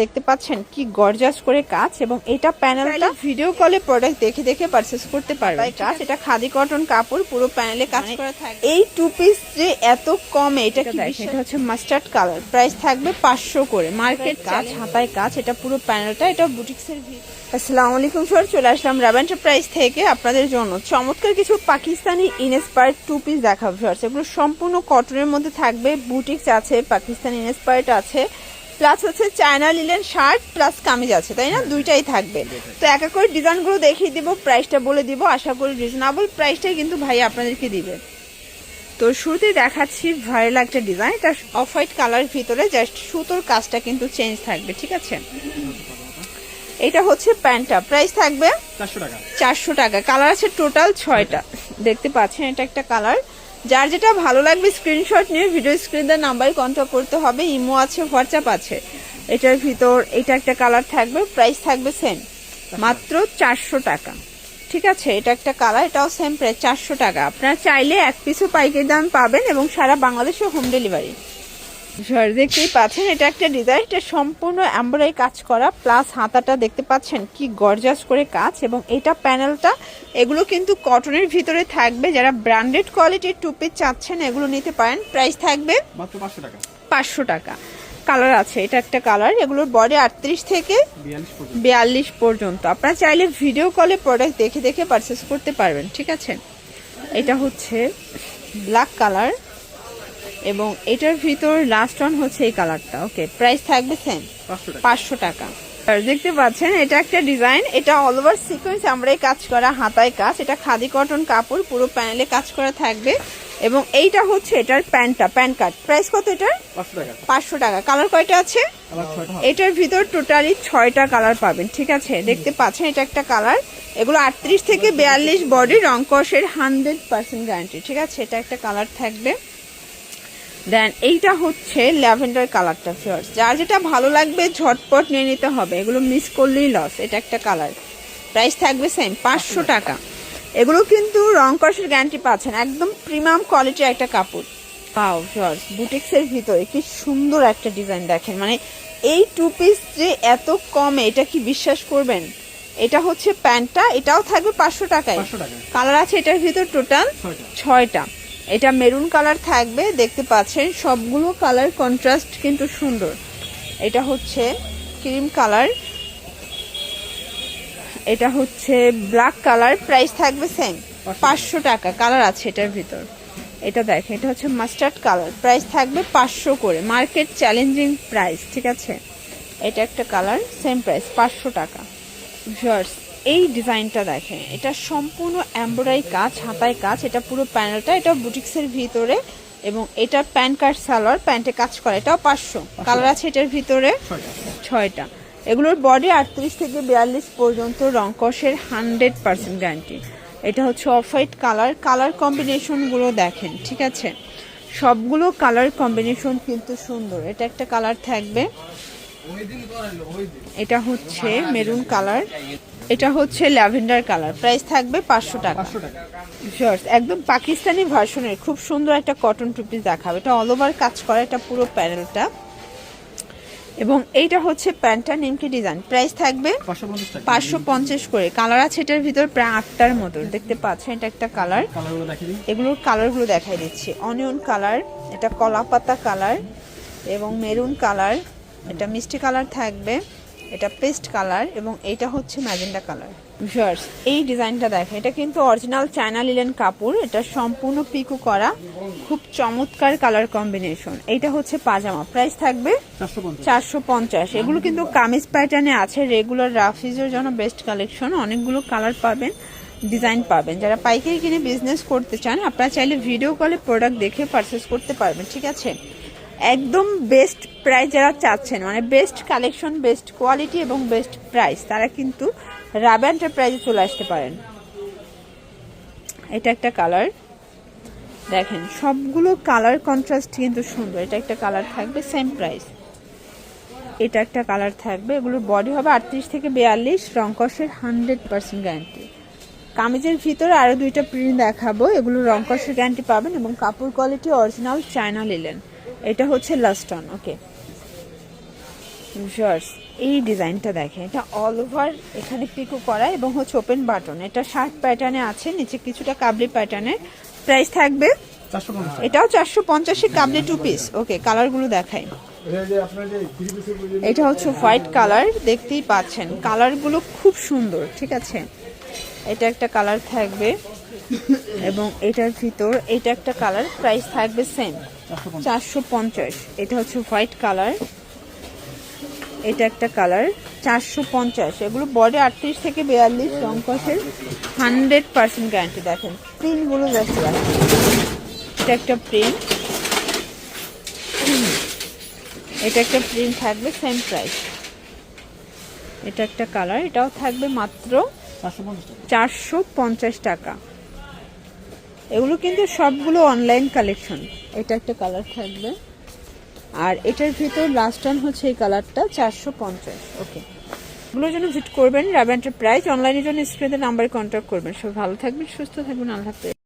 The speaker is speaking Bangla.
দেখতে পাচ্ছেন কি গর্জাস করে কাজ এবং এটা প্যানেলটা ভিডিও কলে প্রোডাক্ট দেখে দেখে পারচেস করতে পারবে কাজ এটা খাদি কটন কাপড় পুরো প্যানেলে কাজ করা থাকবে। এই টু পিস যে এত কমে এটা এটা হচ্ছে মাস্টার্ড কালার প্রাইস থাকবে পাঁচশো করে। মার্কেট কাজ হাতায় কাজ এটা পুরো প্যানেলটা এটা বুটিক্সের আসসালামু আলাইকুম স্যার চলে আসলাম রাব এন্টারপ্রাইজ থেকে আপনাদের জন্য। চমৎকার কিছু পাকিস্তানি ইনস্পায়ার্ড টু পিস দেখাবো স্যার এগুলো সম্পূর্ণ কটনের মধ্যে থাকবে। বুটিক্স আছে পাকিস্তানি ইনস্পায়ার্ড আছে। প্লাস হচ্ছে China linen shirt plus kameez আছে তাই না? দুইটাই থাকবে। তো এক এক করে ডিজাইনগুলো দেখিয়ে দিব প্রাইসটা বলে দিব আশা করি রিজনেবল প্রাইসটাই কিন্তু ভাই আপনাদেরকে দিবে। তো শুরুতে দেখাচ্ছি ভাইরাল একটা ডিজাইন এটা অফ হোয়াইট কালার ভিতরে জাস্ট সুতোর কাজটা কিন্তু চেঞ্জ থাকবে ঠিক আছে? এটা হচ্ছে প্যান্টটা প্রাইস থাকবে চারশো টাকা। চারশো টাকা কালার আছে টোটাল ছয়টা। দেখতে পাচ্ছেন এটা একটা কালার যার যেটা ভালো লাগবে স্ক্রিনশট নিয়ে ভিডিও স্ক্রিনের নাম্বারে কন্ট্যাক্ট করতে হবে ইমো আছে হোয়াটসঅ্যাপ আছে। এটার ভিতর, এটা একটা কালার থাকবে প্রাইস থাকবে সেম মাত্র চারশো টাকা। ঠিক আছে? এটা একটা কালার এটাও সেম প্রাইস চারশো টাকা। আপনারা চাইলে এক পিসও পাইকারি দাম পাবেন এবং সারা বাংলাদেশে হোম ডেলিভারি দেখতেই পাচ্ছেন এটা একটা ডিজাইন এটা সম্পূর্ণ এমব্রয়ডারি কাজ করা প্লাস হাতাটা দেখতে পাচ্ছেন কি গর্জাস করে কাজ এবং এটা প্যানেলটা এগুলো কিন্তু কটনের ভিতরে থাকবে যারা ব্র্যান্ডেড কোয়ালিটির টুপি চাচ্ছেন এগুলো নিতে পারেন প্রাইস থাকবে পাঁচশো টাকা। কালার আছে এটা একটা কালার এগুলোর বডি আটত্রিশ থেকে বিয়াল্লিশ পর্যন্ত। আপনারা চাইলে ভিডিও কলে প্রোডাক্ট দেখে দেখে পারচেস করতে পারবেন ঠিক আছে? এটা হচ্ছে ব্ল্যাক কালার এবং এটার ভিতর লাস্ট ওয়ান হচ্ছে এই কালারটা ওকে প্রাইস থাকবে সেম পাঁচশো টাকা। আর দেখতে পাচ্ছেন এটা একটা ডিজাইন এটা অল ওভার সিকোয়েন্স আমরাই কাজ করা হাতায় কাজ এটা খাদি কটন কাপড় পুরো প্যানেলে কাজ করা থাকবে। এবং এইটা হচ্ছে এটার প্যান্টটা প্যান্ট কার্ড প্রাইস কত এটার? পাঁচশো টাকা। কালার কয়টা আছে। এটার ভিতর টোটালি ছয়টা কালার পাবেন ঠিক আছে? দেখতে পাচ্ছেন এটা একটা কালার এগুলো আটত্রিশ থেকে বিয়াল্লিশ বডি রংকসের হান্ড্রেড পার্সেন্ট গ্যারান্টি ঠিক আছে? এটা একটা কালার থাকবে। দেন এইটা হচ্ছে ল্যাভেন্ডার কালারটা ফিওর্স যার যেটা ভালো লাগবে ঝটপট নিয়ে নিতে হবে। এগুলো মিস করলেই লস এটা একটা কালার। প্রাইস থাকবে সেম পাঁচশো টাকা। এগুলো কিন্তু রং কষের গ্যারান্টি পাচ্ছেন। একদম প্রিমিয়াম কোয়ালিটির একটা কাপড়। পাও ফিওর্স বুটিক্সের ভিতরে কি সুন্দর একটা ডিজাইন দেখেন। মানে এই টু পিস যে এত কমে এটা কি বিশ্বাস করবেন? এটা হচ্ছে প্যান্টটা এটাও থাকবে পাঁচশো টাকায়। কালার আছে এটার ভিতর টোটাল ছয়টা। ছয়টা। এটা মেরুন কালার থাকবে দেখতে পাচ্ছেন সবগুলো কালার কন্ট্রাস্ট কিন্তু সুন্দর। এটা হচ্ছে ক্রিম কালার এটা হচ্ছে ব্ল্যাক কালার প্রাইস থাকবে সেম পাঁচশো টাকা। কালার আছে এটার ভিতর। এটা দেখেন এটা হচ্ছে মাস্টার্ড কালার প্রাইস থাকবে পাঁচশো করে মার্কেট চ্যালেঞ্জিং প্রাইস ঠিক আছে? এটা একটা কালার সেম প্রাইস পাঁচশো টাকা। ভিউয়ার্স এই ডিজাইনটা দেখেন এটা সম্পূর্ণ এমব্রয়ডারি কাজ হাতায় কাজ এটা পুরো প্যানেলটা এটা বুটিক্সের ভিতরে এবং এটা প্যান্ট কার্ড সালোয়ার প্যান্টে কাজ করে এটাও পাঁচশো। কালার আছে এটার ভিতরে ছয়টা। ছয়টা এগুলোর বডি আটত্রিশ থেকে বিয়াল্লিশ পর্যন্ত রংকসের হান্ড্রেড পার্সেন্ট গ্যারান্টি এটা হচ্ছে অফ হোয়াইট কালার কালার কম্বিনেশনগুলো দেখেন ঠিক আছে? সবগুলো কালার কম্বিনেশন কিন্তু সুন্দর। এটা একটা কালার থাকবে। এটা হচ্ছে মেরুন কালার এটা হচ্ছে ল্যাভেন্ডার কালার। প্রাইস থাকবে পাঁচশো টাকা। একদম পাকিস্তানি ভার্সনের খুব সুন্দর একটা কটন টুপিস দেখাবে। এটা অল ওভার কাজ করা এটা পুরো প্যানেলটা। এবং এইটা হচ্ছে প্যান্টটা নিমকি ডিজাইন প্রাইস থাকবে পাঁচশো পঞ্চাশ করে। কালার আছে এটার ভিতর প্রায় আটটার মতো দেখতে পাচ্ছেন এটা একটা কালার এগুলোর কালারগুলো দেখাই দিচ্ছি। অনিয়ন কালার এটা কলাপাতা কালার এবং মেরুন কালার এটা মিষ্টি কালার থাকবে। এটা পেস্ট কালার এবং এটা হচ্ছে ম্যাজেন্ডা কালার। ভিউয়ার্স এই ডিজাইনটা দেখেন এটা কিন্তু অরিজিনাল চায়না লিলেন কাপড় এটা সম্পূর্ণ পিকু করা খুব চমৎকার কালার কম্বিনেশন। এইটা হচ্ছে পাজামা প্রাইস থাকবে চারশো পঞ্চাশ। চারশো পঞ্চাশ। এগুলো কিন্তু কামিজ প্যাটার্নে আছে রেগুলার রাফিজের জন্য বেস্ট কালেকশন অনেকগুলো কালার পাবেন ডিজাইন পাবেন। যারা পাইকারি কিনে বিজনেস করতে চান আপনারা চাইলে ভিডিও কলে প্রোডাক্ট দেখে পারচেস করতে পারবেন ঠিক আছে? একদম বেস্ট প্রাইস যারা চাচ্ছেন মানে বেস্ট কালেকশন বেস্ট কোয়ালিটি এবং বেস্ট প্রাইস তারা কিন্তু রাবা এন্টারপ্রাইজে চলে আসতে পারেন। এটা একটা কালার দেখেন, সবগুলো কালার কন্ট্রাস্ট কিন্তু সুন্দর। এটা একটা কালার থাকবে সেম প্রাইস এটা একটা কালার থাকবে এগুলোর বডি হবে আটত্রিশ থেকে বিয়াল্লিশ রংকসের হান্ড্রেড পার্সেন্ট গ্যারান্টি কামিজের ভিতরে আরও দুইটা প্রিন্ট দেখাবো। এগুলো রংকসের গ্যারান্টি পাবেন এবং কাপড় কোয়ালিটি অরিজিনাল চায়না লিলেন এটা হচ্ছে লাস্ট অন ওকে ভিউয়ার্স এই ডিজাইনটা দেখেন এটা অল ওভার এখানে পিকো করা এবং হচ্ছে ওপেন বাটন এটা শার্ট প্যাটার্নে আছে নিচে কিছুটা কাবলি প্যাটার্নের প্রাইস থাকবে এটাও চারশো পঞ্চাশে কাবলি টু পিস ওকে কালারগুলো দেখাই। এটা হচ্ছে হোয়াইট কালার দেখতেই পাচ্ছেন। কালারগুলো খুব সুন্দর ঠিক আছে? এটা একটা কালার থাকবে এবং এটার ভিতর এটা একটা কালার প্রাইস থাকবে সেম চারশো পঞ্চাশ। এটা হচ্ছে হোয়াইট কালার। এটা একটা কালার। চারশো পঞ্চাশ। এগুলো বডি আটত্রিশ থেকে বিয়াল্লিশ রং কষের। হান্ড্রেড পার্সেন্ট গ্যারান্টি দেখেন। প্রিন্টগুলো দেখেন। এটা একটা প্রিন্ট। এটা একটা প্রিন্ট থাকবে সেম প্রাইস। এটা একটা কালার। এটাও থাকবে মাত্র চারশো পঞ্চাশ টাকা। এগুলো কিন্তু সবগুলো অনলাইন কালেকশন এটা একটা কালার থাকবে। আর এটার ভিতর লাস্ট টান হচ্ছে এই কালারটা চারশো পঞ্চাশ। ওকে এগুলোর জন্য ভিট করবেন রাবেন্টের প্রাইস অনলাইনের জন্য স্ক্রিনে নাম্বারে কন্ট্যাক্ট করবেন। সব ভালো থাকবেন, সুস্থ থাকবেন, আল্লাহ